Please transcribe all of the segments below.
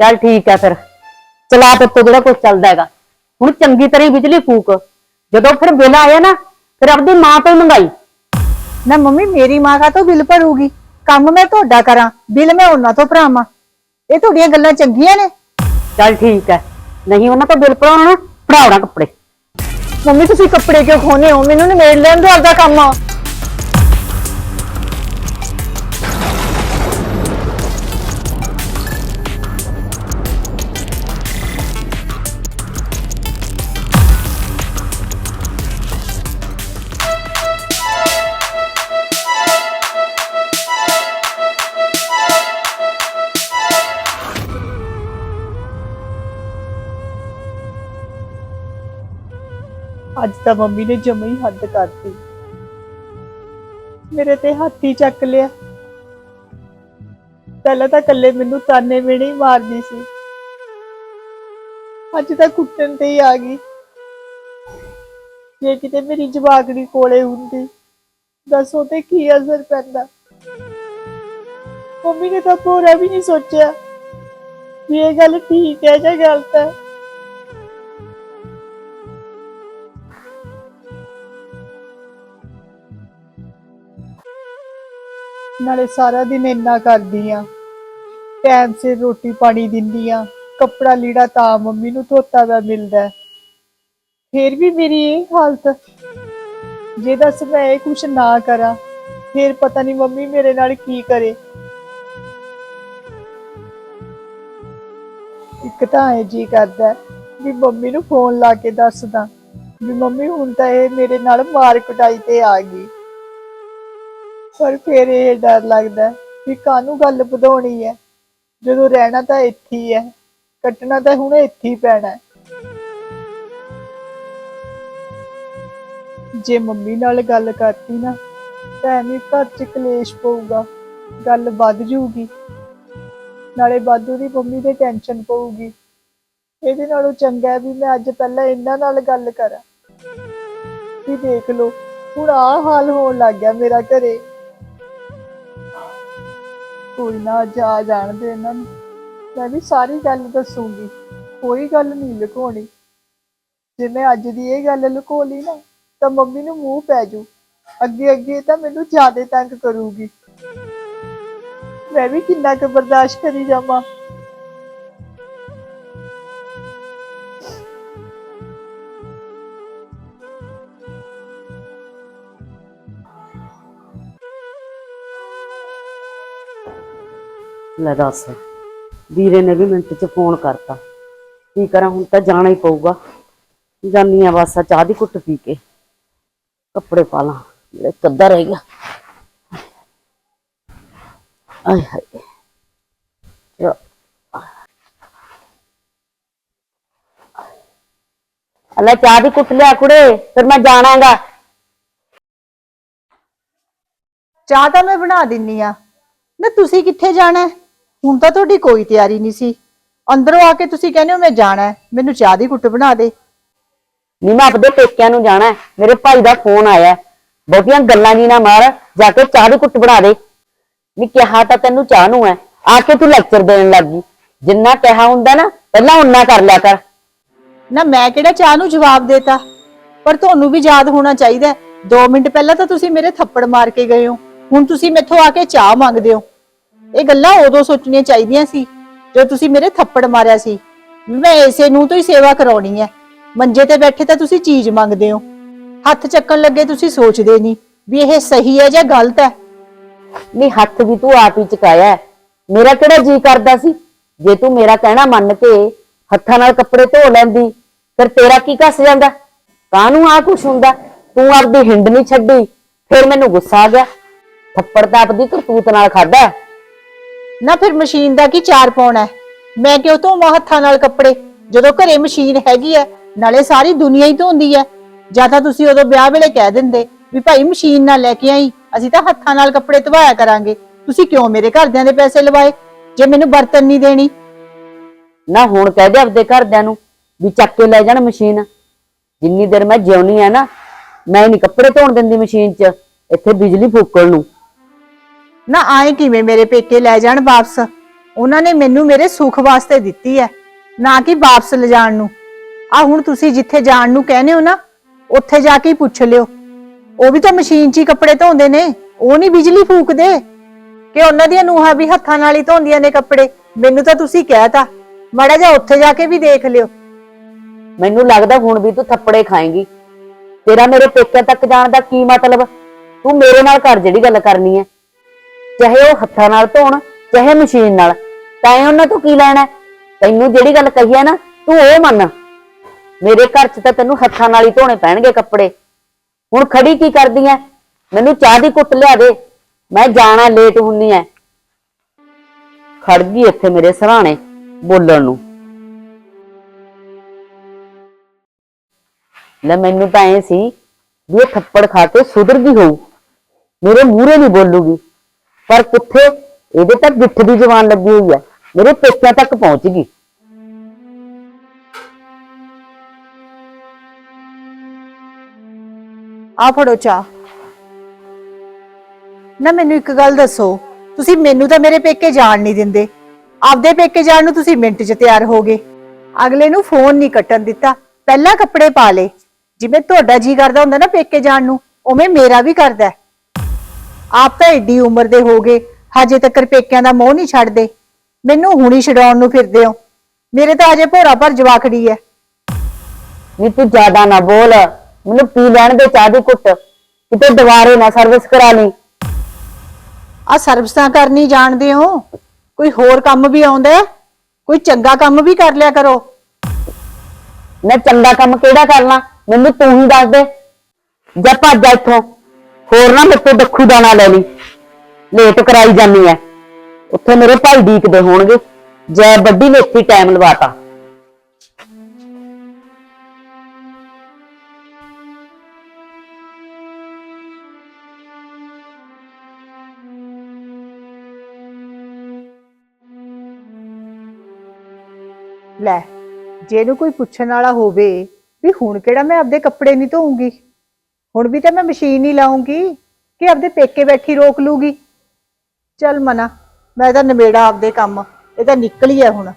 ਚੱਲ ਠੀਕ ਹੈ ਫਿਰ। ਚਲਾ ਪੁੱਤ ਜਿਹੜਾ ਕੁਝ ਚੱਲਦਾ ਹੈਗਾ। ਹੁਣ ਚੰਗੀ ਤਰ੍ਹਾਂ ਹੀ ਬਿਜਲੀ ਫੂਕ। ਜਦੋਂ ਫਿਰ ਬਿੱਲ ਆਇਆ ਨਾ ਫਿਰ ਆਪਣੀ ਮਾਂ ਤੋਂ ਹੀ ਮੰਗਾਈ। ਨਾ ਮੰਮੀ ਮੇਰੀ ਮਾਂ ਕਾ ਤੋਂ ਬਿੱਲ ਭਰੂਗੀ? ਕੰਮ ਮੈਂ ਤੁਹਾਡਾ ਕਰਾਂ ਬਿੱਲ ਮੈਂ ਉਹਨਾਂ ਤੋਂ ਭਰਾਵਾਂ। ਇਹ ਤੁਹਾਡੀਆਂ ਗੱਲਾਂ ਚੰਗੀਆਂ ਨੇ। ਚੱਲ ਠੀਕ ਹੈ। ਨਹੀਂ ਉਹਨਾਂ ਤੋਂ ਬਿੱਲ ਭਰਾਉਣਾ ਫੜਾਉਣਾ ਕੱਪੜੇ। ਮੰਮੀ ਤੁਸੀਂ ਕੱਪੜੇ ਕਿਉਂ ਖੋਨੇ ਹੋ? ਮੈਨੂੰ ਨਿਬੇੜ ਲੈਣ ਦਿਓ ਆਪਦਾ ਕੰਮ। ਤਾਂ ਮੰਮੀ ਨੇ ਜਮਾ ਹੀ ਹੱਦ ਕਰਤੀ। ਮੇਰੇ ਤੇ ਹੱਥੀ ਚੱਕ ਲਿਆ। ਪਹਿਲਾਂ ਤਾਂ ਕੱਲੇ ਮੈਨੂੰ ਤਾਨੇ ਮੇਣੇ ਹੀ ਮਾਰਦੀ ਸੀ। ਅੱਜ ਤਾਂ ਕੁੱਟਣ ਤੇ ਹੀ ਆ ਗਈ। ਜੇ ਕਿਤੇ ਮੇਰੀ ਜਵਾਗੜੀ ਕੋਲੇ ਹੁੰਦੀ ਦੱਸੋ ਤੇ ਕੀ ਅਸਰ ਪੈਂਦਾ? ਮੰਮੀ ਨੇ ਤਾਂ ਪੂਰਾ ਵੀ ਨਹੀਂ ਸੋਚਿਆ। ਵੀ ਇਹ ਗੱਲ ਠੀਕ ਹੈ ਜਾਂ ਗਲਤ ਹੈ? ਨਾਲੇ ਸਾਰਾ ਦਿਨ ਇੰਨਾ ਕਰਦੀ ਆ ਟਾਈਮ ਸਿਰ ਰੋਟੀ ਪਾਣੀ ਦਿੰਦੀ ਆ ਕੱਪੜਾ ਲੀੜਾ ਤਾਂ ਮੰਮੀ ਨੂੰ ਧੋਤਾ ਦਾ ਮਿਲਦਾ। ਹੈ। ਫਿਰ ਵੀ ਮੇਰੀ ਇਹ ਹਾਲਤ, ਜੇ ਦੱਸ ਮੈਂ ਇਹ ਕੁਛ ਨਾ ਕਰਾਂ, ਫੇਰ ਪਤਾ ਨਹੀਂ ਮੰਮੀ ਮੇਰੇ ਨਾਲ ਕੀ ਕਰੇ। ਇੱਕ ਤਾਂ ਇਹ ਜੀ ਕਰਦਾ ਹੈ ਵੀ ਮੰਮੀ ਨੂੰ ਫੋਨ ਲਾ ਕੇ ਦੱਸਦਾ ਵੀ ਮੰਮੀ ਹੁਣ ਤਾਂ ਇਹ ਮੇਰੇ ਨਾਲ ਮਾਰ ਕੁਟਾਈ ਤੇ ਆ ਗਈ। ਪਰ ਫਿਰ ਇਹ ਡਰ ਲੱਗਦਾ ਵੀ ਕਾਹਨੂੰ ਗੱਲ ਵਧਾਉਣੀ ਹੈ। ਜਦੋਂ ਰਹਿਣਾ ਤਾਂ ਇੱਥੇ ਹੀ ਹੈ, ਕੱਟਣਾ ਤਾਂ ਹੁਣ ਇੱਥੇ ਹੀ ਪੈਣਾ ਹੈ। ਜੇ ਮੰਮੀ ਨਾਲ ਗੱਲ ਕਰਤੀ ਨਾ, ਤਾਂ ਐਵੇਂ ਘਰ 'ਚ ਕਲੇਸ਼ ਪਊਗਾ, ਗੱਲ ਵੱਧ ਜੂਗੀ ਨਾਲੇ ਵਾਧੂ ਦੀ ਮੰਮੀ ਤੇ ਟੈਨਸ਼ਨ ਪਊਗੀ। ਇਹਦੇ ਨਾਲੋਂ ਚੰਗਾ ਹੈ ਵੀ ਮੈਂ ਅੱਜ ਪਹਿਲਾਂ ਇਹਨਾਂ ਨਾਲ ਗੱਲ ਕਰਾਂ। ਵੀ ਦੇਖ ਲਓ, ਹੁਣ ਆ ਹਾਲ ਹੋਣ ਲੱਗ ਗਿਆ ਮੇਰਾ ਘਰੇ। ਕੋਈ ਨਾ ਜਾ ਜਾਣਦੇ ਇਹਨਾਂ ਨੂੰ। ਮੈਂ ਵੀ ਸਾਰੀ ਗੱਲ ਦੱਸੂਗੀ, ਕੋਈ ਗੱਲ ਨਹੀਂ ਲੁਕਾਉਣੀ। ਜੇ ਮੈਂ ਅੱਜ ਦੀ ਇਹ ਗੱਲ ਲੁਕੋ ਲਈ ਨਾ, ਤਾਂ ਮੰਮੀ ਨੂੰ ਮੂੰਹ ਪੈ ਜੂ। ਅੱਗੇ ਅੱਗੇ ਤਾਂ ਮੈਨੂੰ ਜ਼ਿਆਦਾ ਤੰਗ ਕਰੂਗੀ। ਮੈਂ ਵੀ ਕਿੰਨਾ ਕੁ ਬਰਦਾਸ਼ਤ ਕਰੀ ਜਾਵਾਂ। ਲੈ ਦੱਸ। ਵੀਰੇ ਨੇ ਵੀ ਮਿੰਟ 'ਚ ਫੋਨ ਕਰਤਾ। ਕੀ ਕਰਾਂ, ਹੁਣ ਤਾਂ ਜਾਣਾ ਹੀ ਪਊਗਾ। ਜਾਨੀ ਆ ਬਸ ਚਾਹ ਦੀ ਕੁੱਟ ਪੀ ਕੇ। ਕੱਪੜੇ ਪਾ ਲਾਂ, ਜਿਹੜਾ ਕੱਦਾ ਰਹਿ ਗਿਆ। ਆਏ ਹਾਏ। ਚਲੋ। ਆ ਚਾਹ ਦੀ ਕੁੱਟ ਲਿਆ ਕੁੜੇ, ਫਿਰ ਮੈਂ ਜਾਣਾਗਾ। ਚਾਹ ਤਾਂ ਮੈਂ ਬਣਾ ਦਿੰਨੀ ਆ। ਨਾ ਤੁਸੀਂ ਕਿੱਥੇ ਜਾਣਾ? ਹੈ? ਹੁਣ ਤਾਂ ਤੁਹਾਡੀ ਕੋਈ ਤਿਆਰੀ ਨਹੀਂ ਸੀ। ਅੰਦਰੋਂ ਆ ਕੇ ਤੁਸੀਂ ਕਹਿੰਦੇ ਹੋ ਮੈਂ ਜਾਣਾ ਹੈ, ਮੈਨੂੰ ਚਾਹ ਦੀ ਘੁੱਟ ਬਣਾ ਦੇ। ਨੀ ਮੈਂ ਆਪਦੇ ਪੇਕਿਆਂ ਨੂੰ ਜਾਣਾ ਹੈ। ਮੇਰੇ ਭਾਈ ਦਾ ਫੋਨ ਆਇਆ ਹੈ। ਬਹੁਤੀਆਂ ਗੱਲਾਂ ਜੀ ਨਾ ਮਾਰ ਜਾ ਕੇ ਚਾਹ ਦੀ ਕੁੱਟ ਬਣਾ ਦੇ। ਨੀ ਕਿਹਾ ਤਾਂ ਤੈਨੂੰ ਚਾਹ ਨੂੰ ਹੈ ਆ ਕੇ ਤੂੰ ਲੈਕਚਰ ਦੇਣ ਲੱਗੀ ਜਿੰਨਾ ਕਿਹਾ ਹੁੰਦਾ ਨਾ ਪਹਿਲਾਂ ਉਨਾ ਕਰ ਲਿਆ ਕਰ। ਨਾ ਮੈਂ ਕਿਹੜਾ ਚਾਹ ਨੂੰ ਜਵਾਬ ਦੇਤਾ? ਪਰ ਤੁਹਾਨੂੰ ਵੀ ਯਾਦ ਹੋਣਾ ਚਾਹੀਦਾ 2 ਮਿੰਟ ਪਹਿਲਾਂ ਤਾਂ ਤੁਸੀਂ ਮੇਰੇ ਥੱਪੜ ਮਾਰ ਕੇ ਗਏ ਹੋ। ਹੁਣ ਤੁਸੀਂ ਮੈਥੋਂ ਆ ਕੇ ਚਾਹ ਮੰਗਦੇ ਹੋ। ਇਹ ਗੱਲਾਂ ਉਦੋਂ ਸੋਚਣੀਆਂ ਚਾਹੀਦੀਆਂ ਸੀ ਜੋ ਤੁਸੀਂ ਮੇਰੇ ਥੱਪੜ ਮਾਰਿਆ ਸੀ। ਮੈਂ ਇਸੇ ਨੂੰ ਤੋਂ ਹੀ ਸੇਵਾ ਕਰਾਉਣੀ ਹੈ। ਮੰਜੇ ਤੇ ਬੈਠੇ ਤਾਂ ਤੁਸੀਂ ਚੀਜ਼ ਮੰਗਦੇ ਹੋ। ਹੱਥ ਚੱਕਣ ਲੱਗੇ ਤੁਸੀਂ ਸੋਚਦੇ ਨਹੀਂ ਵੀ ਇਹ ਸਹੀ ਹੈ ਜਾਂ ਗਲਤ ਹੈ। ਨਹੀਂ, ਹੱਥ ਵੀ ਤੂੰ ਆਪ ਹੀ ਚਕਾਇਆ ਹੈ। ਮੇਰਾ ਕਿਹੜਾ ਜੀ ਕਰਦਾ ਸੀ? ਜੇ ਤੂੰ ਮੇਰਾ ਕਹਿਣਾ ਮੰਨ ਕੇ ਹੱਥਾਂ ਨਾਲ ਕੱਪੜੇ ਧੋ ਲੈਂਦੀ, ਫਿਰ ਤੇਰਾ ਕੀ ਕੱਸ ਜਾਂਦਾ? ਕਾਹਨੂੰ ਆ ਕੁਛ ਹੁੰਦਾ? ਤੂੰ ਆਪਦੀ ਹਿੰਡ ਨਹੀਂ ਛੱਡੀ, ਫਿਰ ਮੈਨੂੰ ਗੁੱਸਾ ਆ ਗਿਆ। ਥੱਪੜ ਤਾਂ ਆਪਦੀ ਕਰਤੂਤ ਨਾਲ ਖਾਦਾ ਨਾ ਫਿਰ ਮਸ਼ੀਨ ਦਾ ਕੀ ਚਾਰ ਪਾਉਣਾ ਹੈ? ਮੈਂ ਕਿਉਂ ਧੋਵਾਂ ਹੱਥਾਂ ਨਾਲ ਕੱਪੜੇ? ਜਦੋਂ ਘਰੇ ਮਸ਼ੀਨ ਹੈਗੀ ਹੈ, ਨਾਲੇ ਸਾਰੀ ਦੁਨੀਆ ਹੀ ਧੋਂਦੀ ਹੈ। ਜਾਂ ਤਾਂ ਤੁਸੀਂ ਉਦੋਂ ਵਿਆਹ ਵੇਲੇ ਕਹਿ ਦਿੰਦੇ ਵੀ ਭਾਈ ਮਸ਼ੀਨ ਨਾਲ ਲੈ ਕੇ ਆਈ, ਅਸੀਂ ਤਾਂ ਹੱਥਾਂ ਨਾਲ ਕੱਪੜੇ ਧਵਾਇਆ ਕਰਾਂਗੇ। ਤੁਸੀਂ ਕਿਉਂ ਮੇਰੇ ਘਰਦਿਆਂ ਦੇ ਪੈਸੇ ਲਵਾਏ? ਜੇ ਮੈਨੂੰ ਬਰਤਨ ਨਹੀਂ ਦੇਣੀ। ਨਾ ਹੁਣ ਕਹਿ ਦੇ ਆਪਦੇ ਘਰਦਿਆਂ ਨੂੰ ਵੀ ਚੱਕ ਕੇ ਲੈ ਜਾਣ ਮਸ਼ੀਨ। ਜਿੰਨੀ ਦੇਰ ਮੈਂ ਜਿਉਣੀ ਆ ਨਾ, ਮੈਂ ਨਹੀਂ ਕੱਪੜੇ ਧੋਣ ਦਿੰਦੀ ਮਸ਼ੀਨ 'ਚ। ਇੱਥੇ ਬਿਜਲੀ ਫੂਕਣ ਨੂੰ। ਨਾ ਆਏ ਕਿਵੇਂ ਮੇਰੇ ਪੇਕੇ ਲੈ ਜਾਣ ਵਾਪਸ? ਉਹਨਾਂ ਨੇ ਮੈਨੂੰ ਮੇਰੇ ਸੁੱਖ ਵਾਸਤੇ ਦਿੱਤੀ ਹੈ ਨਾ ਕਿ ਵਾਪਸ ਲਿਜਾਣ ਨੂੰ। ਆ ਹੁਣ ਤੁਸੀਂ ਜਿੱਥੇ ਜਾਣ ਨੂੰ ਕਹਿੰਦੇ ਹੋ ਨਾ, ਉੱਥੇ ਜਾ ਕੇ ਹੀ ਪੁੱਛ ਲਿਓ। ਉਹ ਵੀ ਤਾਂ ਮਸ਼ੀਨ 'ਚ ਹੀ ਕੱਪੜੇ ਧੋਂਦੇ ਨੇ, ਉਹ ਨਹੀਂ ਬਿਜਲੀ ਫੂਕਦੇ। ਕਿ ਉਹਨਾਂ ਦੀਆਂ ਨੂੰਹਾਂ ਵੀ ਹੱਥਾਂ ਨਾਲ ਹੀ ਧੋਂਦੀਆਂ ਨੇ ਕੱਪੜੇ, ਮੈਨੂੰ ਤਾਂ ਤੁਸੀਂ ਕਹਿਤਾ। ਮਾੜਾ ਜਿਹਾ ਉੱਥੇ ਜਾ ਕੇ ਵੀ ਦੇਖ ਲਿਓ। ਮੈਨੂੰ ਲੱਗਦਾ ਹੁਣ ਵੀ ਤੂੰ ਥੱਪੜੇ ਖਾਏਂਗੀ। ਤੇਰਾ ਮੇਰੇ ਪੇਕਿਆਂ ਤੱਕ ਜਾਣ ਦਾ ਕੀ ਮਤਲਬ? ਤੂੰ ਮੇਰੇ ਨਾਲ ਘਰ ਜਿਹੜੀ ਗੱਲ ਕਰਨੀ ਹੈ ਚਾਹੇ ਉਹ ਹੱਥਾਂ ਨਾਲ ਧੋਣ, ਚਾਹੇ ਮਸ਼ੀਨ ਨਾਲ। ਤੈਂ ਉਹਨਾਂ ਤੋਂ ਕੀ ਲੈਣਾ ਹੈ? ਤੈਨੂੰ ਜਿਹੜੀ ਗੱਲ ਕਹੀ ਹੈ ਨਾ, ਤੂੰ ਉਹ ਮੰਨ। ਮੇਰੇ ਘਰ 'ਚ ਤਾਂ ਤੈਨੂੰ ਹੱਥਾਂ ਨਾਲ ਹੀ ਧੋਣੇ ਪੈਣਗੇ ਕੱਪੜੇ। ਹੁਣ ਖੜੀ ਕੀ ਕਰਦੀ ਐ ਮੈਨੂੰ ਚਾਹ ਦੀ ਕੁੱਟ ਲਿਆ ਦੇ। ਮੈਂ ਜਾਣਾ ਲੇਟ ਹੁੰਨੀ ਐ ਖੜ ਗਈ ਇੱਥੇ ਮੇਰੇ ਸਰਾਣੇ, ਬੋਲਣ ਨੂੰ। ਲੈ ਮੈਨੂੰ ਤਾਂ ਐ ਸੀ ਵੀ ਇਹ ਥੱਪੜ ਖਾ ਕੇ ਸੁਧਰਦੀ ਹੋਊ। ਮੇਰੇ ਮੂਹਰੇ ਨਹੀਂ ਬੋਲੂਗੀ। ਪਰ ਕਿੱਥੇ ਇਹਦੇ ਤਾਂ ਗਿੱਠ ਦੀ ਜ਼ਬਾਨ ਲੱਗੀ ਹੋਈ ਐ ਮੇਰੇ ਪੇਕਿਆਂ ਤੱਕ ਪਹੁੰਚ ਗਈ। ਆ ਫੜੋ ਚਾਹ। ਨਾ ਮੈਨੂੰ ਇੱਕ ਗੱਲ ਦੱਸੋ, ਤੁਸੀਂ ਮੈਨੂੰ ਤਾਂ ਮੇਰੇ ਪੇਕੇ ਜਾਣ ਨਹੀਂ ਦਿੰਦੇ। ਆਪਦੇ ਪੇਕੇ ਜਾਣ ਨੂੰ ਤੁਸੀਂ ਮਿੰਟ 'ਚ ਤਿਆਰ ਹੋ ਗਏ। ਅਗਲੇ ਨੂੰ ਫੋਨ ਨਹੀਂ ਕੱਟਣ ਦਿੱਤਾ, ਪਹਿਲਾਂ ਕੱਪੜੇ ਪਾ ਲੇ ਜਿਵੇਂ ਤੁਹਾਡਾ ਜੀ ਕਰਦਾ ਹੁੰਦਾ ਨਾ ਪੇਕੇ ਜਾਣ ਨੂੰ, ਉਵੇਂ ਮੇਰਾ ਵੀ ਕਰਦਾ। ਹੈ। ਆਪ ਤਾਂ ਏਡੀ ਉਮਰ ਦੇ ਹੋ ਗਏ ਹਜੇ ਤੱਕ ਪੇਕਿਆਂ ਦਾ ਮੋਹ ਨਹੀਂ ਛੱਡਦੇ। ਮੈਨੂੰ ਹੁਣੀ ਛਡਾਉਣ ਨੂੰ ਫਿਰਦੇ ਹੋ। ਮੇਰੇ ਤਾਂ ਅਜੇ ਭੋਰਾ ਭਰ ਜਵਾਖੜੀ ਹੈ ਵੀ ਤੂੰ ਜ਼ਿਆਦਾ ਨਾ ਬੋਲ। ਮੈਨੂੰ ਪੀ ਲੈਣ ਦੇ ਚਾਹ ਦੀ ਕੁੱਟ ਕਿਤੇ ਦੁਬਾਰੇ ਨਾ ਸਰਵਿਸ ਕਰਾ ਲਈ। ਆ ਸਰਵਿਸਾਂ ਕਰਨੀ ਜਾਣਦੇ ਹੋ। ਕੋਈ ਹੋਰ ਕੰਮ ਵੀ ਆਉਂਦਾ ਹੈ? ਕੋਈ ਚੰਗਾ ਕੰਮ ਵੀ ਕਰ ਲਿਆ ਕਰੋ। ਮੈਂ ਚੰਗਾ ਕੰਮ ਕਿਹੜਾ ਕਰਨਾ? ਮੈਨੂੰ ਤੂੰ ਹੀ ਦੱਸ ਦੇ। ਜਾ ਭੱਜ ਜਾ ਇੱਥੋਂ। ਹੋਰ ਨਾ ਮੇਰੇ ਤੋਂ ਦੱਖੂ ਦਾਣਾ ਲੈ ਲਈ। ਲੇਟ ਕਰਾਈ ਜਾਨੀ ਐ। ਉੱਥੇ ਮੇਰੇ ਭਾਈ ਡੀਕਦੇ ਹੋਣਗੇ। ਜੈ ਵੱਡੀ ਨੇ ਇੱਥੇ ਟਾਈਮ ਲਵਾਤਾ। ਲੈ, ਜੇ ਨੂੰ ਕੋਈ ਪੁੱਛਣ ਵਾਲਾ ਹੋਵੇ ਵੀ ਹੁਣ ਕਿਹੜਾ ਮੈਂ ਆਪਦੇ ਕੱਪੜੇ ਨਹੀਂ ਧੋਉਂਗੀ ਹੁਣ ਵੀ ਤਾਂ ਮੈਂ ਮਸ਼ੀਨ ਹੀ ਲਾਉਂਗੀ ਕਿ ਆਪਦੇ ਪੇਕੇ ਬੈਠੀ ਰੋਕ ਲੂਗੀ। ਚੱਲ ਮਨਾ ਮੈਂ ਤਾਂ ਨਵੇੜਾ ਆਪਦੇ ਕੰਮ ਇਹ ਤਾਂ ਨਿਕਲ ਹੀ ਹੈ ਹੁਣ।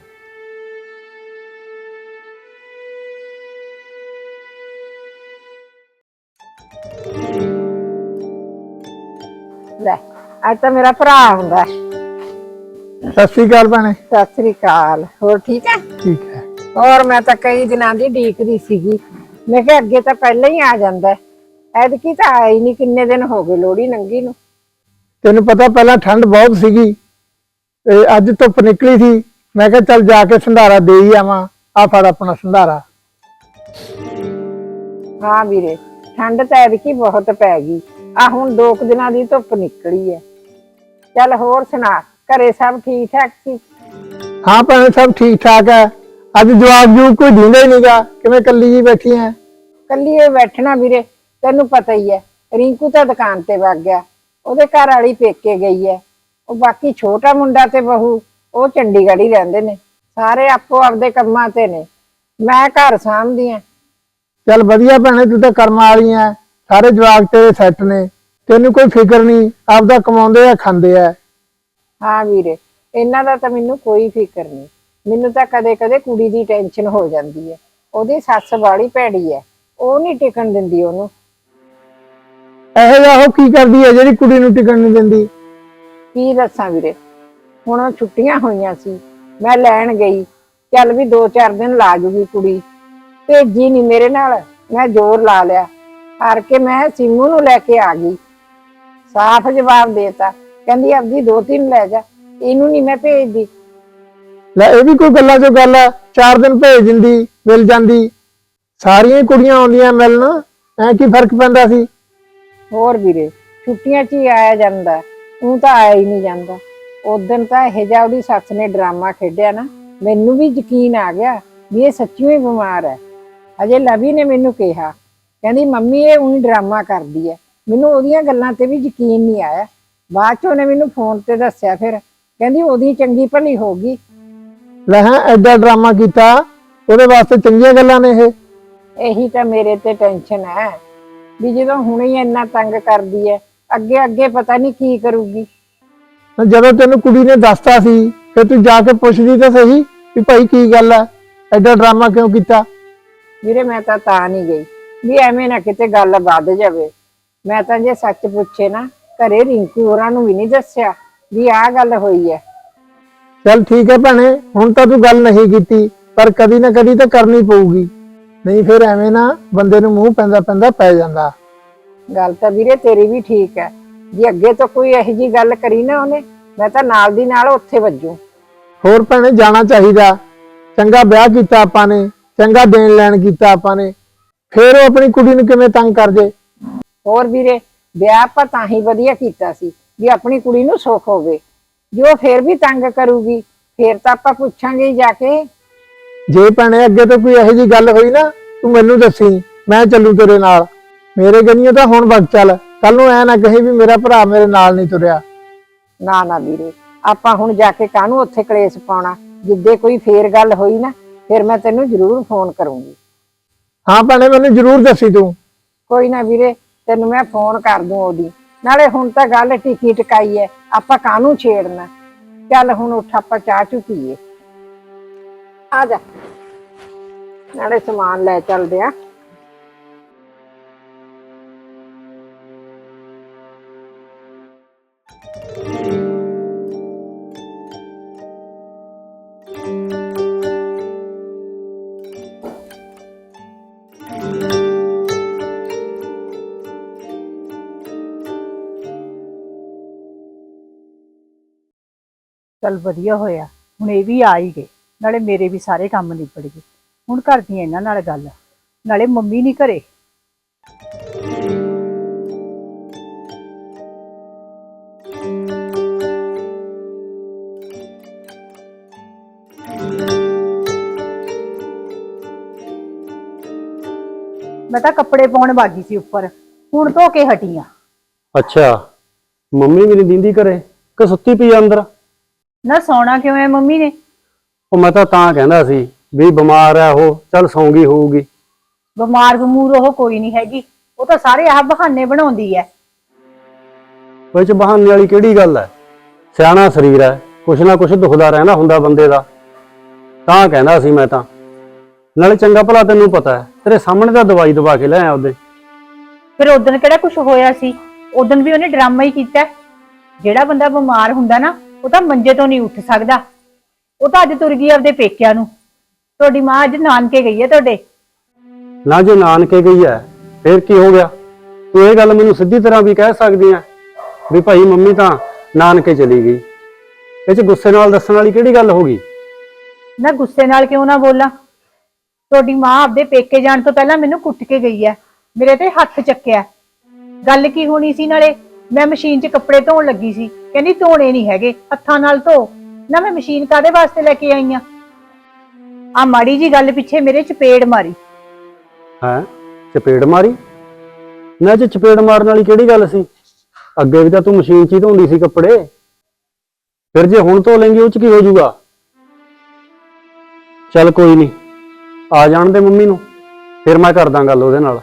ਲੈ ਅੱਜ ਤਾਂ ਮੇਰਾ ਭਰਾ ਹੁੰਦਾ। ਸਤਿ ਸ੍ਰੀ ਅਕਾਲ ਭੈਣੇ। ਸਤਿ ਸ੍ਰੀ ਅਕਾਲ ਹੋਰ ਠੀਕ ਹੈ ਠੀਕ ਹੈ। ਹੋਰ ਮੈਂ ਤਾਂ ਕਈ ਦਿਨਾਂ ਦੀ ਢੀਕਦੀ ਸੀਗੀ। ਮੈਂ ਕਿਹਾ ਅੱਗੇ ਤਾਂ ਪਹਿਲਾਂ ਹੀ ਆ ਜਾਂਦਾ। ਐਤਕੀ ਤਾਂ ਆਇਆ ਹੀ ਨਹੀਂ ਕਿੰਨੇ ਦਿਨ ਹੋ ਗਏ ਲੋੜੀ ਨੰਗੀ ਨੂੰ। ਤੈਨੂੰ ਪਤਾ ਪਹਿਲਾਂ ਠੰਡ ਬਹੁਤ ਸੀਗੀ ਤੇ ਅੱਜ ਧੁੱਪ ਨਿਕਲੀ ਸੀ। ਮੈਂ ਕਿਹਾ ਚੱਲ ਜਾ ਕੇ ਸੰਧਾਰਾ ਦੇ ਹੀ ਆਵਾਂ ਆ ਫੜ ਆਪਣਾ ਸੰਧਾਰਾ। ਹਾਂ ਵੀਰੇ ਠੰਡ ਤਾਂ ਐਤਕੀ ਬਹੁਤ ਪੈ ਗਈ। ਆ ਹੁਣ ਦੋ ਕੁ ਦਿਨਾਂ ਦੀ ਧੁੱਪ ਨਿਕਲੀ ਹੈ ਚੱਲ ਹੋਰ ਸੁਣਾ ਘਰੇ ਸਭ ਠੀਕ ਠਾਕ ਸੀ? ਹਾਂ ਭੈਣੇ ਸਭ ਠੀਕ ਠਾਕ ਹੈ ਅੱਜ ਜਵਾਬ ਜੂ ਕੋਈ ਦਿੰਦਾ ਹੀ ਨਹੀਂਗਾ ਕਿਵੇਂ ਕੱਲੀ ਜੀ ਬੈਠੀ ਐ? ਕੱਲੀ ਇਹ ਬੈਠਣਾ ਵੀਰੇ। ਤੈਨੂੰ ਪਤਾ ਹੀ ਹੈ ਰਿੰਕੂ ਤਾਂ ਦੁਕਾਨ ਤੇ ਵਗ ਗਿਆ ਉਹਦੇ ਘਰ ਵਾਲੀ ਪੇਕੇ ਗਈ ਹੈ ਉਹ ਬਾਕੀ ਛੋਟਾ ਮੁੰਡਾ ਤੇ ਬਹੂ ਉਹ ਚੰਡੀਗੜ੍ਹ ਹੀ ਰਹਿੰਦੇ ਨੇ ਸਾਰੇ ਆਪੋ ਆਪਦੇ ਕੰਮਾਂ ਤੇ ਨੇ ਮੈਂ ਘਰ ਸਾਂਭਦੀ ਆ ਚੱਲ ਵਧੀਆ ਭੈਣੇ ਤੂੰ ਤਾਂ ਕਰਮਾਂ ਵਾਲੀ ਐ ਸਾਰੇ ਜਵਾਕ ਤੇਰੇ ਸੈੱਟ ਨੇ ਤੈਨੂੰ ਕੋਈ ਫਿਕਰ ਨਹੀਂ ਆਪਦਾ ਕਮਾਉਂਦੇ ਆ ਖਾਂਦੇ ਆ। ਹਾਂ ਵੀਰੇ ਇਹਨਾਂ ਦਾ ਤਾਂ ਮੈਨੂੰ ਕੋਈ ਫਿਕਰ ਨਹੀਂ ਮੈਨੂੰ ਤਾਂ ਕਦੇ-ਕਦੇ ਕੁੜੀ ਦੀ ਟੈਨਸ਼ਨ ਹੋ ਜਾਂਦੀ ਹੈ ਉਹਦੀ ਸੱਸ ਬਾੜੀ ਭੈੜੀ ਹੈ ਉਹ ਨਹੀਂ ਟਿਕਣ ਦਿੰਦੀ ਉਹਨੂੰ ਇਹੋ ਜਿਹਾ ਉਹ ਕੀ ਕਰਦੀ ਐ ਜਿਹੜੀ ਕੁੜੀ ਨੂੰ ਟਿਕਣ ਨਹੀਂ ਦਿੰਦੀ? ਕੀ ਦੱਸਾਂ ਵੀਰੇ? ਹੁਣ ਛੁੱਟੀਆਂ ਹੋਈਆਂ ਸੀ। ਮੈਂ ਲੈਣ ਗਈ। ਚੱਲ ਵੀ 2-4 ਦਿਨ ਲਾ ਜੂਗੀ ਕੁੜੀ। ਭੇਜੀ ਨਹੀਂ ਮੇਰੇ ਨਾਲ। ਮੈਂ ਜ਼ੋਰ ਲਾ ਲਿਆ। ਹਾਰ ਕੇ ਮੈਂ ਸਿੰਮੂ ਨੂੰ ਲੈ ਕੇ ਆ ਗਈ। ਸਾਫ਼ ਜਵਾਬ ਦੇਤਾ ਕਹਿੰਦੀ ਆਪਦੀ ਦੋ ਤਿੰਨ ਲੈ ਜਾ। ਇਹਨੂੰ ਨਹੀਂ ਮੈਂ ਭੇਜਦੀ। ਲੈ ਇਹ ਵੀ ਕੋਈ ਗੱਲਾਂ ਚੋਂ ਗੱਲ ਆ। ਚਾਰ ਦਿਨ ਭੇਜ ਦਿੰਦੀ ਮਿਲ ਜਾਂਦੀ। ਸਾਰੀਆਂ ਹੀ ਕੁੜੀਆਂ ਆਉਂਦੀਆਂ ਮਿਲਣ। ਐ ਕੀ ਫ਼ਰਕ ਪੈਂਦਾ ਸੀ? ਹੋਰ ਵੀਰੇ ਛੁੱਟੀਆਂ 'ਚ ਹੀ ਆਇਆ ਜਾਂਦਾ ਉਹ ਤਾਂ ਆਇਆ ਹੀ ਨਹੀਂ ਜਾਂਦਾ। ਉਦੋਂ ਤਾਂ ਇਹ ਜਿਹਾ ਉਹਦੀ ਸੱਸ ਨੇ ਡਰਾਮਾ ਖੇਡਿਆ ਨਾ ਮੈਨੂੰ ਵੀ ਯਕੀਨ ਆ ਗਿਆ ਵੀ ਇਹ ਸੱਚੀਓ ਹੀ ਬਿਮਾਰ ਹੈ। ਅਜੇ ਲਵੀ ਨੇ ਮੈਨੂੰ ਕਿਹਾ ਕਹਿੰਦੀ ਮੰਮੀ ਇਹ ਉਹੀ ਡਰਾਮਾ ਕਰਦੀ ਹੈ। ਮੈਨੂੰ ਉਹਦੀਆਂ ਗੱਲਾਂ ਤੇ ਵੀ ਯਕੀਨ ਨਹੀਂ ਆਇਆ। ਬਾਅਦ 'ਚ ਉਹਨੇ ਮੈਨੂੰ ਫੋਨ ਤੇ ਦੱਸਿਆ ਫਿਰ ਕਹਿੰਦੀ ਉਹਦੀ ਚੰਗੀ ਭਲੀ ਹੋ ਗਈ। ਲੈ ਹਾਂ ਐਡਾ ਡਰਾਮਾ ਕੀਤਾ ਉਹਦੇ ਵਾਸਤੇ ਚੰਗੀਆਂ ਗੱਲਾਂ ਨੇ ਇਹ? ਇਹੀ ਤਾਂ ਮੇਰੇ ਤੇ ਟੈਨਸ਼ਨ ਹੈ। ਵੀ ਜਦੋਂ ਹੁਣੇ ਹੀ ਇੰਨਾ ਤੰਗ ਕਰਦੀ ਹੈ ਅੱਗੇ ਅੱਗੇ ਪਤਾ ਨਹੀਂ ਕੀ ਕਰੂਗੀ। ਜਦੋਂ ਤੈਨੂੰ ਕੁੜੀ ਨੇ ਦੱਸਤਾ ਸੀ ਫਿਰ ਤੂੰ ਜਾ ਕੇ ਪੁੱਛਦੀ ਤਾਂ ਸਹੀ ਵੀ ਭਾਈ ਕੀ ਗੱਲ ਹੈ ਐਡਾ ਡਰਾਮਾ ਕਿਉਂ ਕੀਤਾ? ਵੀਰੇ ਮੈਂ ਤਾਂ ਤਾਂ ਨਹੀਂ ਗਈ। ਵੀ ਐਵੇਂ ਨਾ ਕਿਤੇ ਗੱਲ ਵੱਧ ਜਾਵੇ। ਮੈਂ ਤਾਂ ਜੇ ਸੱਚ ਪੁੱਛੇ ਨਾ ਘਰੇ ਰਿੰਕੂ ਹੋਰਾਂ ਨੂੰ ਵੀ ਨਹੀਂ ਦੱਸਿਆ ਵੀ ਆਹ ਗੱਲ ਹੋਈ ਹੈ ਚੱਲ ਠੀਕ ਹੈ ਭੈਣੇ ਹੁਣ ਤਾਂ ਤੂੰ ਗੱਲ ਨਹੀਂ ਕੀਤੀ ਪਰ ਕਦੀ ਨਾ ਕਦੀ ਤਾਂ ਕਰਨੀ ਪਊਗੀ। ਨਹੀਂ ਫਿਰ ਐਵੇਂ ਨਾ ਬੰਦੇ ਨੂੰ ਮੂੰਹ ਪੈਂਦਾ ਪੈਂਦਾ ਪੈ ਜਾਂਦਾ। ਗੱਲ ਤਾਂ ਵੀਰੇ ਤੇਰੀ ਵੀ ਠੀਕ ਹੈ। ਜੇ ਅੱਗੇ ਤੋਂ ਕੋਈ ਇਹੋ ਜੀ ਗੱਲ ਕਰੀ ਨਾ ਉਹਨੇ ਮੈਂ ਤਾਂ ਨਾਲ ਦੀ ਨਾਲ ਉੱਥੇ ਵੱਜੂ। ਹੋਰ ਭੈਣੇ ਜਾਣਾ ਚਾਹੀਦਾ। ਚੰਗਾ ਵਿਆਹ ਕੀਤਾ ਆਪਾਂ ਨੇ ਚੰਗਾ ਦੇਣ ਲੈਣ ਕੀਤਾ ਆਪਾਂ ਨੇ। ਫਿਰ ਉਹ ਆਪਣੀ ਕੁੜੀ ਨੂੰ ਕਿਵੇਂ ਤੰਗ ਕਰ ਜੇ ਹੋਰ ਵੀਰੇ ਵਿਆਹ ਆਪਾਂ ਤਾਂ ਹੀ ਵਧੀਆ ਕੀਤਾ ਸੀ ਵੀ ਆਪਣੀ ਕੁੜੀ ਨੂੰ ਸੁੱਖ ਹੋਵੇ। ਜੋ ਫੇਰ ਵੀ ਤੰਗ ਕਰੂਗੀ ਫੇਰ ਤਾਂ ਆਪਾਂ ਪੁੱਛਾਂਗੇ ਜਾ ਕੇ। ਜੇ ਭੈਣੇ ਅੱਗੇ ਤੋਂ ਕੋਈ ਇਹੋ ਜੀ ਗੱਲ ਹੋਈ ਨਾ ਤੂੰ ਮੈਨੂੰ ਦੱਸੀ ਮੈਂ ਚੱਲੂ ਤੇਰੇ ਨਾਲ। ਮੇਰੇ ਗਨੀਓ ਤਾਂ ਹੁਣ ਵਗ ਚੱਲ ਕੱਲ ਨੂੰ ਐ ਨਾ ਕਹੀ ਵੀ ਮੇਰਾ ਭਰਾ ਮੇਰੇ ਨਾਲ ਨਹੀਂ ਤੁਰਿਆ। ਨਾ ਨਾ ਵੀਰੇ ਆਪਾਂ ਹੁਣ ਜਾ ਕੇ ਕਾਹਨੂੰ ਉੱਥੇ ਕਲੇਸ਼ ਪਾਉਣਾ? ਜਿੱਦੇ ਕੋਈ ਫੇਰ ਗੱਲ ਹੋਈ ਨਾ ਫਿਰ ਮੈਂ ਤੈਨੂੰ ਜ਼ਰੂਰ ਫੋਨ ਕਰੂੰਗੀ। ਹਾਂ ਭੈਣੇ ਮੈਨੂੰ ਜ਼ਰੂਰ ਦੱਸੀ ਤੂੰ। ਕੋਈ ਨਾ ਵੀਰੇ ਤੈਨੂੰ ਮੈਂ ਫੋਨ ਕਰ ਦੂੰ ਉਹਦੀ। ਨਾਲੇ ਹੁਣ ਤਾਂ ਗੱਲ ਟਿਕੀ ਟਕਾਈ ਹੈ ਆਪਾਂ ਕਾਹਨੂੰ ਛੇੜਨਾ? ਚੱਲ ਹੁਣ ਉੱਠ ਆਪਾਂ ਚਾਹ ਚੁ ਪੀਏ। ਆ ਜਾ। ਨਾਲੇ ਸਮਾਨ ਲੈ ਚੱਲਦੇ ਆ। ਚਲ ਵਧੀਆ ਹੋਇਆ। ਹੁਣ ਇਹ ਵੀ ਆ ਹੀ ਗਏ। ਨਾਲੇ ਮੇਰੇ ਵੀ ਸਾਰੇ ਕੰਮ ਨਿਬੜ ਗਏ। ਹੁਣ ਕਰਦੀ ਆ ਇਹਨਾਂ ਨਾਲ ਗੱਲ। ਨਾਲੇ ਮੰਮੀ ਨਹੀਂ ਘਰੇ। ਮੈਂ ਤਾਂ ਕੱਪੜੇ ਪਾਉਣ ਬਾਗੀ ਸੀ ਉੱਪਰ। ਹੁਣ ਧੋ ਕੇ ਹਟੀ ਆਂ ਅੱਛਾ। ਮੰਮੀ ਵੀ ਨਹੀਂ ਦਿੰਦੀ ਘਰੇ? ਕਿ ਸੁੱਤੀ ਪਈ ਆ ਅੰਦਰ? ਨਾ ਸੌਣਾ ਕਿਉਂ ਹੈ ਮੰਮੀ ਨੇ? ਉਹ ਮੈਂ ਤਾਂ ਤਾਂ ਕਹਿੰਦਾ ਸੀ ਵੀ ਬਿਮਾਰ ਆ ਉਹ ਚੱਲ ਸੌਂਗੀ ਹੋਊਗੀ। ਬਿਮਾਰ ਬਮੂਰ ਉਹ ਕੋਈ ਨਹੀਂ ਹੈਗੀ ਉਹ ਤਾਂ ਸਾਰੇ ਆਹ ਬਹਾਨੇ ਬਣਾਉਂਦੀ ਐ। ਉਹ 'ਚ ਬਹਾਨੇ ਵਾਲੀ ਕਿਹੜੀ ਗੱਲ ਹੈ ਸਿਆਣਾ ਸਰੀਰ ਹੈ ਕੁਛ ਨਾ ਕੁਛ ਦੁਖਦਾ ਰਹਿੰਦਾ ਹੁੰਦਾ ਬੰਦੇ ਦਾ। ਤਾਂ ਕਹਿੰਦਾ ਸੀ ਮੈਂ ਤਾਂ। ਨਾਲੇ ਚੰਗਾ ਭਲਾ ਤੈਨੂੰ ਪਤਾ ਹੈ ਤੇਰੇ ਸਾਹਮਣੇ ਤਾਂ ਦਵਾਈ ਦਵਾ ਕੇ ਲੈ ਆ ਉਹਦੇ। ਫਿਰ ਉਦੋਂ ਕਿਹੜਾ ਕੁਝ ਹੋਇਆ ਸੀ? ਉਦੋਂ ਵੀ ਉਹਨੇ ਡਰਾਮਾ ਹੀ ਕੀਤਾ। ਹੈ। ਜਿਹੜਾ ਬੰਦਾ ਬਿਮਾਰ ਹੁੰਦਾ ਨਾ ਉਹ ਤਾਂ ਮੰਜੇ ਤੋਂ ਨਹੀਂ ਉੱਠ ਸਕਦਾ। ਉਹ ਤਾਂ ਅੱਜ ਤੁਰ ਗਈ ਆਪਦੇ ਪੇਕਿਆਂ ਨੂੰ। ਤੁਹਾਡੀ ਮਾਂ ਅੱਜ ਨਾਨਕੇ ਗਈ ਹੈ ਤੁਹਾਡੇ। ਨਾ ਜੇ ਨਾਨਕੇ ਗਈ ਹੈ ਫੇਰ ਕੀ ਹੋ ਗਿਆ? ਤੂੰ ਇਹ ਗੱਲ ਮੈਨੂੰ ਸਿੱਧੀ ਤਰ੍ਹਾਂ ਵੀ ਕਹਿ ਸਕਦੀ ਆ ਵੀ ਭਾਈ ਮੰਮੀ ਤਾਂ ਨਾਨਕੇ ਚਲੀ ਗਈ। ਇਹ 'ਚ ਗੁੱਸੇ ਨਾਲ ਦੱਸਣ ਵਾਲੀ ਕਿਹੜੀ ਗੱਲ ਹੋ ਗਈ? ਮੈਂ ਗੁੱਸੇ ਨਾਲ ਕਿਉਂ ਨਾ ਬੋਲਾਂ? ਤੁਹਾਡੀ ਮਾਂ ਆਪਦੇ ਪੇਕੇ ਜਾਣ ਤੋਂ ਪਹਿਲਾਂ ਮੈਨੂੰ ਕੁੱਟ ਕੇ ਗਈ ਹੈ ਮੇਰੇ ਤੇ ਹੱਥ ਚੱਕਿਆ। ਗੱਲ ਕੀ ਹੋਣੀ ਸੀ ਨਾਲੇ? ਮੈਂ ਮਸ਼ੀਨ 'ਚ ਕੱਪੜੇ ਧੋਣ ਲੱਗੀ ਸੀ ਕਹਿੰਦੀ ਧੋਣੇ ਨਹੀਂ ਹੈਗੇ ਹੱਥਾਂ ਨਾਲ ਧੋ। ਨਾ ਮੈਂ ਮਸ਼ੀਨ ਕਾਦੇ ਵਾਸਤੇ ਲੈ ਕੇ ਆਈ ਆ? ਆ ਮਾੜੀ ਜੀ ਗੱਲ ਪਿੱਛੇ ਮੇਰੇ ਚਪੇੜ ਮਾਰੀ। ਹੈ? ਚਪੇੜ ਮਾਰੀ? ਨਾ ਜੇ ਚਪੇੜ ਮਾਰਨ ਵਾਲੀ ਕਿਹੜੀ ਗੱਲ ਸੀ? ਅੱਗੇ ਵੀ ਤਾਂ ਤੂੰ ਮਸ਼ੀਨ 'ਚ ਹੀ ਧੋਂਦੀ ਸੀ ਕੱਪੜੇ। ਫਿਰ ਜੇ ਹੁਣ ਧੋ ਲੈਂਗੀ ਉਹ 'ਚ ਕੀ ਹੋ ਜਾਊਗਾ? ਚੱਲ ਕੋਈ ਨਹੀਂ ਆ ਜਾਣ ਦੇ ਮੰਮੀ ਨੂੰ। ਫਿਰ ਮੈਂ ਕਰਦਾ ਗੱਲ ਉਹਦੇ ਨਾਲ।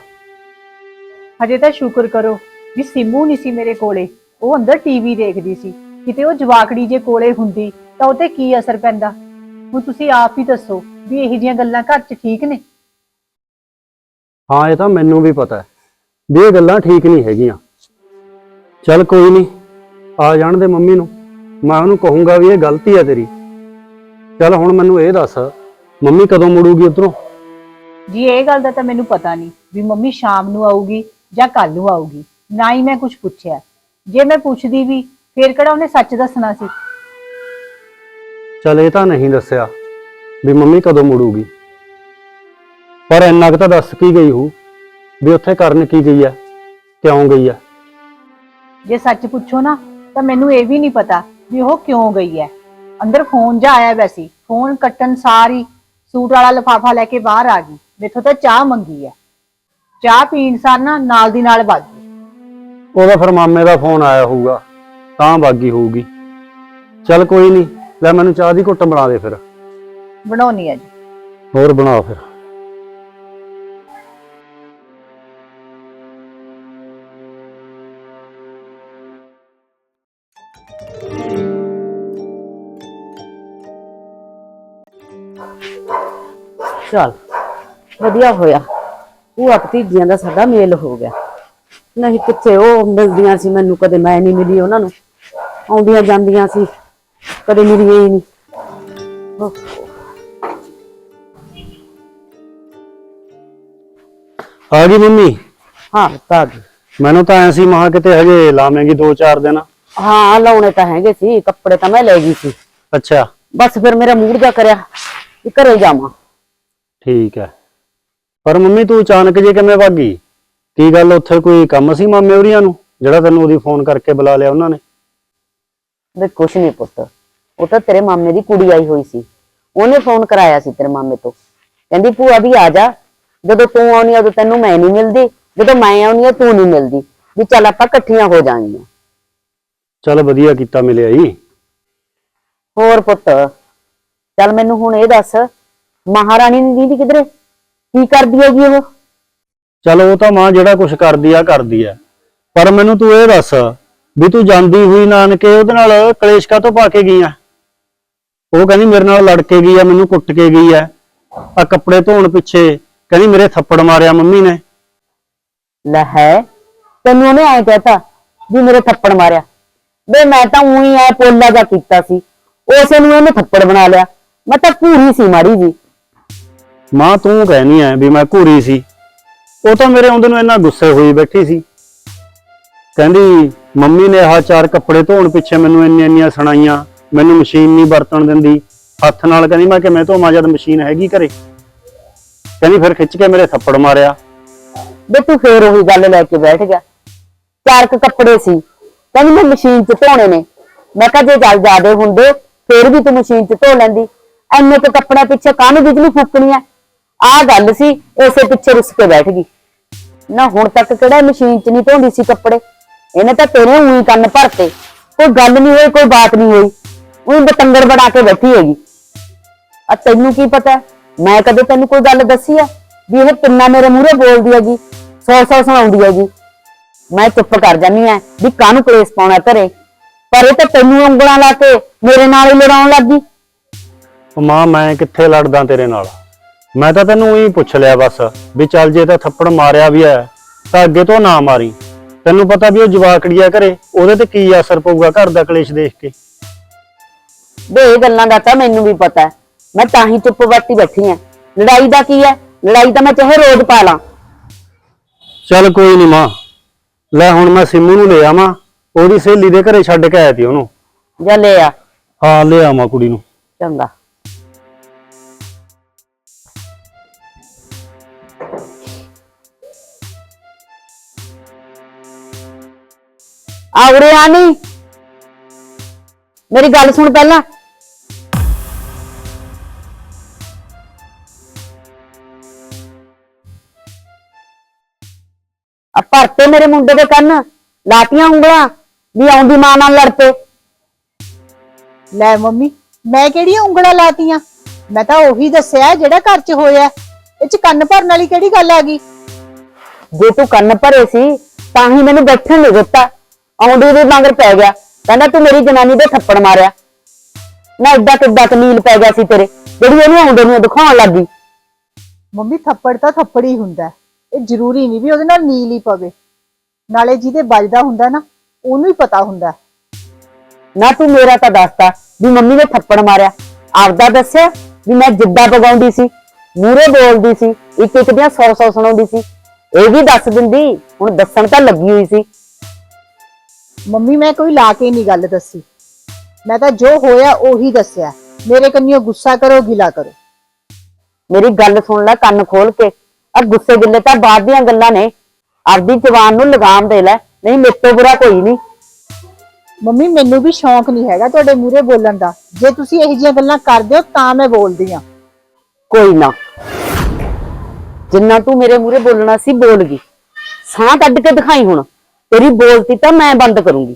ਹਜੇ ਤਾਂ ਸ਼ੁਕਰ ਕਰੋ ਵੀ ਸਿੰਮੂ ਨਹੀਂ ਸੀ ਮੇਰੇ ਕੋਲੇ। ਉਹ ਅੰਦਰ ਟੀਵੀ ਦੇਖਦੀ ਸੀ। ਕਿਤੇ ਉਹ ਜਵਾਕੜੀ ਜੇ ਕੋਲੇ ਹੁੰਦੀ ਤਾਂ ਉਹ ਤੇ ਕੀ ਅਸਰ ਪੈਂਦਾ? ਹੁਣ ਤੁਸੀਂ ਆਪ ਹੀ ਦੱਸੋ ਵੀ ਇਹੋ ਜਿਹੀਆਂ ਗੱਲਾਂ ਘਰ 'ਚ ਠੀਕ ਨੇ? ਹਾਂ ਇਹ ਤਾਂ ਮੈਨੂੰ ਵੀ ਪਤਾ ਹੈ ਵੀ ਇਹ ਗੱਲਾਂ ਠੀਕ ਨਹੀਂ ਹੈਗੀਆਂ। ਚੱਲ ਕੋਈ ਨਹੀਂ ਆ ਜਾਣ ਦੇ ਮੰਮੀ ਨੂੰ। ਮੈਂ ਉਹਨੂੰ ਕਹੂੰਗਾ ਵੀ ਇਹ ਗਲਤੀ ਹੈ ਤੇਰੀ। ਚੱਲ ਹੁਣ ਮੈਨੂੰ ਇਹ ਦੱਸ ਮੰਮੀ ਕਦੋਂ ਮੁੜੂਗੀ ਉਧਰੋਂ? ਜੀ ਇਹ ਗੱਲ ਦਾ ਤਾਂ ਮੈਨੂੰ ਪਤਾ ਨਹੀਂ ਵੀ ਮੰਮੀ ਸ਼ਾਮ ਨੂੰ ਆਊਗੀ ਜਾਂ ਕੱਲ ਨੂੰ ਆਊਗੀ। ਨਾ ਹੀ ਮੈਂ ਕੁਝ ਪੁੱਛਿਆ। ਜੇ ਮੈਂ ਪੁੱਛਦੀ ਵੀ ਫੇਰ ਕਿਹੜਾ ਉਹਨੇ ਸੱਚ ਦੱਸਣਾ ਸੀ? ਚੱਲ ਇਹ ਤਾਂ ਨਹੀਂ ਦੱਸਿਆ ਵੀ ਮੰਮੀ ਕਦੋਂ ਮੁੜੂਗੀ। ਪਰ ਇੰਨਾ ਕੁ ਤਾਂ ਦੱਸ ਕੀ ਗਈ ਹੂ ਵੀ ਉੱਥੇ ਕਰਨ ਕੀ ਗਈ ਹੈ ਕਿਉਂ ਗਈ ਹੈ ਜੇ ਸੱਚ ਪੁੱਛੋ ਨਾ ਤਾਂ ਮੈਨੂੰ ਇਹ ਵੀ ਨਹੀਂ ਪਤਾ ਵੀ ਉਹ ਕਿਉਂ ਗਈ ਹੈ ਅੰਦਰ ਫੋਨ ਜਾ ਆਇਆ ਵੈਸੀ ਫੋਨ ਕੱਟਣ ਸਾਰੀ ਸੂਟ ਵਾਲਾ ਲਫਾਫਾ ਲੈ ਕੇ ਬਾਹਰ ਆ ਗਈ ਮੇਥੋਂ ਤਾਂ ਚਾਹ ਮੰਗੀ ਹੈ ਚਾਹ ਪੀਣ ਸਾਰ ਨਾ ਨਾਲ ਦੀ ਨਾਲ ਭੱਜ ਗਈ। ਉਹਦਾ ਫਿਰ ਮਾਮੇ ਦਾ ਫੋਨ ਆਇਆ ਹੋਊਗਾ ਤਾਂ ਬਾਗੀ ਹੋਊਗੀ। ਚੱਲ ਕੋਈ ਨਹੀਂ ਲੈ ਮੈਨੂੰ ਚਾਹ ਦੀ ਘੁੱਟ ਬਣਾ ਦੇ ਫਿਰ। ਬਣਾਉਣੀ ਹੈ ਜੀ। ਹੋਰ ਬਣਾ ਫਿਰ। ਚਲ ਵਧੀਆ ਹੋਇਆ। ਉਹ ਭਤੀਜੀਆਂ ਦਾ ਸਾਡਾ ਮੇਲ ਹੋ ਗਿਆ। ਨਹੀਂ ਕਿੱਥੇ ਉਹ ਮਿਲਦੀਆਂ ਸੀ ਮੈਨੂੰ ਕਦੇ ਮੈਂ ਨਹੀਂ ਮਿਲੀ ਉਹਨਾਂ ਨੂੰ। ਆਉਂਦੀਆਂ ਜਾਂਦੀਆਂ ਸੀ। ਕਦੇ ਮਿਲੀਆਂ ਹੀ ਨਹੀਂ ਆ ਗਈ ਮੰਮੀ। ਹਾਂ। ਤਾਂ ਗਈ। ਮੈਨੂੰ ਤਾਂ ਐ ਸੀ ਮਹਾ ਕਿਤੇ ਹਜੇ ਲਾਵੇਂਗੀ 2-4 ਦਿਨ। ਹਾਂ ਲਾਉਣੇ ਤਾਂ ਹੈਗੇ ਸੀ ਕੱਪੜੇ ਤਾਂ ਮੈਂ ਲੈ ਗਈ ਸੀ। ਅੱਛਾ। ਬਸ ਫਿਰ ਮੇਰਾ ਮੂਡ ਜਾ ਕਰਿਆ ਕਿ ਘਰੇ ਜਾਵਾਂ। ਠੀਕ ਹੈ। ਪਰ ਮੰਮੀ ਤੂੰ ਅਚਾਨਕ ਜੇ ਕਿਵੇਂ ਭੱਗ ਗਈ? ਕੀ ਗੱਲ ਉੱਥੇ ਕੋਈ ਕੰਮ ਸੀ ਮਾਮੇ ਹੋਰੀਆਂ ਨੂੰ ਜਿਹੜਾ ਤੈਨੂੰ ਉਹਦੀ ਫੋਨ ਕਰਕੇ ਬੁਲਾ ਲਿਆ ਉਹਨਾਂ ਨੇ? ਵੇ ਕੁਛ ਨਹੀਂ ਪੁੱਤ। ਉਹ ਤਾਂ ਤੇਰੇ ਮਾਮੇ ਦੀ ਕੁੜੀ ਆਈ ਹੋਈ ਸੀ। ਉਹਨੇ ਫੋਨ ਕਰਾਇਆ ਸੀ ਤੇਰੇ ਮਾਮੇ ਤੋਂ। ਕਹਿੰਦੀ ਭੂਆ ਵੀ ਆ ਜਾ। ਜਦੋਂ ਤੂੰ ਆਉਣੀ ਆ ਉਦੋਂ ਤੈਨੂੰ ਮੈਂ ਨਹੀਂ ਮਿਲਦੀ। ਜਦੋਂ ਮੈਂ ਆਉਣੀ ਆ ਤੂੰ ਨਹੀਂ ਮਿਲਦੀ। ਵੀ ਚੱਲ ਆਪਾਂ ਇਕੱਠੀਆਂ ਹੋ ਜਾਾਂਗੀਆਂ ਚੱਲ ਵਧੀਆ ਕੀਤਾ ਮਿਲਿਆ ਜੀ। ਹੋਰ ਪੁੱਤ ਚੱਲ ਮੈਨੂੰ ਹੁਣ ਇਹ ਦੱਸ ਮਹਾਰਾਣੀ ਦੀ ਦੀਦੀ ਕਿਧਰੇ? ਕੀ ਕਰਦੀ ਹੈਗੀ ਉਹ? ਚੱਲ ਉਹ ਤਾਂ ਮਾਂ ਜਿਹੜਾ ਕੁਝ ਕਰਦੀ ਆ ਕਰਦੀ ਆ। ਪਰ ਮੈਨੂੰ ਤੂੰ ਇਹ ਦੱਸ ਵੀ ਤੂੰ ਜਾਂਦੀ ਹੋਈ ਨਾਨਕੇ ਉਹਦੇ ਨਾਲ ਕਲੇਸ਼ ਕਾਹਤੋਂ ਪਾ ਕੇ ਗਈ ਆ? ਉਹ ਕਹਿੰਦੀ ਮੇਰੇ ਨਾਲ ਲੜ ਕੇ ਗਈ ਆ ਮੈਨੂੰ ਕੁੱਟ ਕੇ ਗਈ ਆ। ਆ ਕੱਪੜੇ ਧੋਣ ਪਿੱਛੇ ਕਹਿੰਦੀ ਮੇਰੇ ਥੱਪੜ ਮਾਰਿਆ ਮੰਮੀ ਨੇ। ਲੈ ਹੈ ਤੈਨੂੰ ਉਹਨੇ ਐ ਕਹਿਤਾ ਵੀ ਮੇਰੇ ਥੱਪੜ ਮਾਰਿਆ। ਵੇ ਮੈਂ ਤਾਂ ਉਹੀ ਐ ਪੋਲਾ ਜਾ ਕੀਤਾ ਸੀ ਉਸੇ ਨੂੰ ਇਹਨੇ ਥੱਪੜ ਬਣਾ ਲਿਆ। ਮੈਂ ਤਾਂ ਪੂਰੀ ਸੀ ਮਾੜੀ ਜੀ। ਮਾਂ ਤੂੰ ਕਹਿਨੀ ਐ ਵੀ ਮੈਂ ਘੂਰੀ ਸੀ। ਉਹ ਤਾਂ ਮੇਰੇ ਆਉਂਦੇ ਨੂੰ ਇੰਨਾ ਗੁੱਸੇ ਹੋਈ ਬੈਠੀ ਸੀ। ਕਹਿੰਦੀ ਮੰਮੀ ਨੇ ਆਹ ਚਾਰ ਕੱਪੜੇ ਧੋਣ ਪਿੱਛੇ ਮੈਨੂੰ ਇੰਨੀਆਂ ਇੰਨੀਆਂ ਸੁਣਾਈਆਂ। ਮੈਨੂੰ ਮਸ਼ੀਨ ਨਹੀਂ ਵਰਤਣ ਦਿੰਦੀ। ਹੱਥ ਨਾਲ ਕਹਿੰਦੀ, ਮੈਂ ਕਿਵੇਂ ਧੋਵਾਂ ਜਦ ਮਸ਼ੀਨ ਹੈਗੀ ਘਰੇ। ਕਹਿੰਦੀ, ਫਿਰ ਖਿੱਚ ਕੇ ਮੇਰੇ ਥੱਪੜ ਮਾਰਿਆ। ਵੇ ਤੂੰ ਫੇਰ ਉਹੀ ਗੱਲ ਲੈ ਕੇ ਬੈਠ ਗਿਆ। ਚਾਰ ਕੁ ਕੱਪੜੇ ਸੀ। ਕਹਿੰਦੀ, ਮੈਂ ਮਸ਼ੀਨ 'ਚ ਧੋਣੇ ਨੇ। ਮੈਂ ਕਿਹਾ, ਜੇ ਚੱਲ ਜਾਦੇ ਹੁੰਦੇ, ਫੇਰ ਵੀ ਤੂੰ ਮਸ਼ੀਨ 'ਚ ਧੋ ਲੈਂਦੀ। ਐਨੇ ਕੁ ਕੱਪੜਿਆਂ ਪਿੱਛੇ ਕਾਹਨੂੰ ਬਿਜਲੀ ਫੂਕਣੀ ਆ? ਆਹ ਗੱਲ ਸੀ, ਇਸੇ ਪਿੱਛੇ ਰੁੱਸ ਕੇ ਬੈਠ ਗਈ। ਨਾ, ਹੁਣ ਤੱਕ ਕਿਹੜਾ ਮਸ਼ੀਨ 'ਚ ਨਹੀਂ ਧੋਂਦੀ ਸੀ ਕੱਪੜੇ? ਇਹਨੇ ਤਾਂ ਤੇਰੇ ਉਹੀ ਕੰਨ ਭਰਤੇ। ਕੋਈ ਗੱਲ ਨਹੀਂ ਹੋਈ, ਕੋਈ ਬਾਤ ਨਹੀਂ ਹੋਈ। ਉਹ ਬਤੰਗਰ ਬਣਾ ਕੇ ਬੈਠੀ ਹੈਗੀ। ਆ ਤੈਨੂੰ ਕੀ ਪਤਾ? ਮੈਂ ਕਦੇ ਤੈਨੂੰ ਕੋਈ ਗੱਲ ਦੱਸੀ ਆ? ਵੀ ਇਹ ਕਿੰਨਾ ਮੇਰੇ ਮੂਹਰੇ ਬੋਲਦੀ ਹੈਗੀ, ਸੌ ਸੌ ਸੁਣਾਉਂਦੀ ਹੈਗੀ। ਮੈਂ ਚੁੱਪ ਕਰ ਜਾਨੀ ਆ ਵੀ ਕਾਹਨੂੰ ਕਲੇਸ਼ ਪਾਉਣਾ ਧਰੇ ਪਰ ਇਹ ਤਾਂ ਤੈਨੂੰ ਉਂਗਲਾਂ ਲਾ ਕੇ ਮੇਰੇ ਨਾਲ ਹੀ ਲੜਾਉਣ ਲੱਗੀ ਮਾਂ, ਮੈਂ ਕਿੱਥੇ ਲੜਦਾ ਤੇਰੇ ਨਾਲ? ਮੈਂ ਤਾਂ ਤੈਨੂੰ ਉਹੀ ਪੁੱਛ ਲਿਆ ਬਸ ਵੀ ਚੱਲ ਜੇ ਤਾਂ ਥੱਪੜ ਮਾਰਿਆ ਵੀ ਹੈ, ਤਾਂ ਅੱਗੇ ਤੋਂ ਨਾ ਮਾਰੀ। ਤੈਨੂੰ ਪਤਾ ਵੀ ਉਹ ਜਵਾਕੜੀ ਆ ਘਰੇ, ਉਹਦੇ ਤੇ ਕੀ ਅਸਰ ਪਊਗਾ ਘਰ ਦਾ ਕਲੇਸ਼ ਦੇਖ ਕੇ? ਵੇ ਇਹ ਗੱਲਾਂ ਦਾ ਤਾਂ ਮੈਨੂੰ ਵੀ ਪਤਾ ਹੈ। ਮੈਂ ਤਾਂ ਹੀ ਚੁੱਪ ਬੱਟੀ ਬੈਠੀ ਆ ਲੜਾਈ ਦਾ ਕੀ ਹੈ? ਲੜਾਈ ਤਾਂ ਮੈਂ ਚਾਹੇ ਰੋਜ਼ ਪਾ ਲਾਂ। ਚੱਲ ਕੋਈ ਨਹੀਂ ਮਾਂ। ਲੈ ਹੁਣ ਮੈਂ ਸਿੰਮੂ ਨੂੰ ਲੈ ਆਵਾਂ। ਉਹਦੀ ਸਹੇਲੀ ਦੇ ਘਰੇ ਛੱਡ ਕੇ ਆਇਆ ਤੀ ਉਹਨੂੰ। ਜਾਂ ਲੈ ਆ। ਹਾਂ ਲੈ ਆਵਾਂ ਕੁੜੀ ਨੂੰ। ਚੰਗਾ। ਆਉਰੇ ਆਨੀ ਮੇਰੀ ਗੱਲ ਸੁਣ ਪਹਿਲਾਂ। ਭਰਤੇ ਮੇਰੇ ਮੁੰਡੇ ਦੇ ਕੰਨ ਲਾਤੀਆਂ ਉਂਗਲਾਂ ਵੀ ਆਉਂਦੀ ਮਾਂ ਨਾਲ ਲੜ ਪਏ। ਲੈ ਮੰਮੀ ਮੈਂ ਕਿਹੜੀਆਂ ਉਂਗਲਾਂ ਲਾਤੀਆਂ? ਮੈਂ ਤਾਂ ਉਹੀ ਦੱਸਿਆ ਜਿਹੜਾ ਘਰ 'ਚ ਹੋਇਆ। ਇਹ 'ਚ ਕੰਨ ਭਰਨ ਵਾਲੀ ਕਿਹੜੀ ਗੱਲ ਆ ਗਈ? ਜੇ ਤੂੰ ਕੰਨ ਭਰੇ ਸੀ ਤਾਂ ਹੀ ਮੈਨੂੰ ਬੈਠਣ ਨਹੀਂ ਦਿੱਤਾ। ਆਉਂਦੀ ਦੇ ਮਗਰ ਪੈ ਗਿਆ। ਕਹਿੰਦਾ ਤੂੰ ਮੇਰੀ ਜਨਾਨੀ ਦੇ ਥੱਪੜ ਮਾਰਿਆ। ਨਾ ਏਦਾਂ ਕਿੱਦਾਂ ਤਮੀਲ ਪੈ ਗਿਆ ਸੀ ਤੇਰੇ। ਜਿਹੜੀ ਉਹਨੂੰ ਆਉਂਦੇ ਨੂੰ ਦਿਖਾਉਣ ਲੱਗੀ ਮੰਮੀ ਥੱਪੜ ਤਾਂ ਥੱਪੜ ਹੀ ਹੁੰਦਾ। ਹੈ। ਇਹ ਜ਼ਰੂਰੀ ਨਹੀਂ ਵੀ ਉਹਦੇ ਨਾਲ ਨੀਲ ਹੀ ਪਵੇ। ਨਾਲੇ ਜਿਹਦੇ ਵੱਜਦਾ ਹੁੰਦਾ ਨਾ ਉਹਨੂੰ ਹੀ ਪਤਾ ਹੁੰਦਾ। ਨਾ ਤੂੰ ਮੇਰਾ ਤਾਂ ਦੱਸਦਾ ਵੀ ਮੰਮੀ ਨੇ ਥੱਪੜ ਮਾਰਿਆ। ਆਪਦਾ ਦੱਸਿਆ ਵੀ ਮੈਂ ਜਿੱਦਾਂ ਪਗਾਉਂਦੀ ਸੀ ਮੂਰੇ ਬੋਲਦੀ ਸੀ ਇੱਕ ਇੱਕ ਦੀਆਂ ਸੌ ਸੌ ਸੁਣਾਉਂਦੀ ਸੀ। ਇਹ ਵੀ ਦੱਸ ਦਿੰਦੀ ਹੁਣ ਦੱਸਣ ਤਾਂ ਲੱਗੀ ਹੋਈ ਸੀ। ਮੰਮੀ ਮੈਂ ਕੋਈ ਲਾ ਕੇ ਨਹੀਂ ਗੱਲ ਦੱਸੀ। ਮੈਂ ਤਾਂ ਜੋ ਹੋਇਆ ਉਹੀ ਦੱਸਿਆ। ਮੇਰੇ ਕੰਨਿਓ ਗੁੱਸਾ ਕਰੋ ਗਿਲਾ ਕਰੋ। ਮੇਰੀ ਗੱਲ ਸੁਣ ਲੈ ਕੰਨ ਖੋਲ ਕੇ। ਆ ਗੁੱਸੇ ਗਿੱਲੇ ਤਾਂ ਬਾਅਦ ਦੀਆਂ ਗੱਲਾਂ ਨੇ। ਆਪਦੀ ਜ਼ਬਾਨ ਨੂੰ ਲਗਾਮ ਦੇ ਲੈ ਨਹੀਂ ਮੇਰੇ ਤੋਂ ਬੁਰਾ ਕੋਈ ਨਹੀਂ। ਮੰਮੀ ਮੈਨੂੰ ਵੀ ਸ਼ੌਂਕ ਨਹੀਂ ਹੈਗਾ ਤੁਹਾਡੇ ਮੂਹਰੇ ਬੋਲਣ ਦਾ। ਜੇ ਤੁਸੀਂ ਇਹੋ ਜਿਹੀਆਂ ਗੱਲਾਂ ਕਰਦੇ ਹੋ ਤਾਂ ਮੈਂ ਬੋਲਦੀ ਆ ਕੋਈ ਨਾ। ਜਿੰਨਾ ਤੂੰ ਮੇਰੇ ਮੂਹਰੇ ਬੋਲਣਾ ਸੀ ਬੋਲ ਗਈ। ਸਾਹ ਕੱਢ ਕੇ ਦਿਖਾਈ ਹੁਣ। ਤੇਰੀ ਬੋਲਤੀ ਤਾਂ ਮੈਂ ਬੰਦ ਕਰੂੰਗੀ।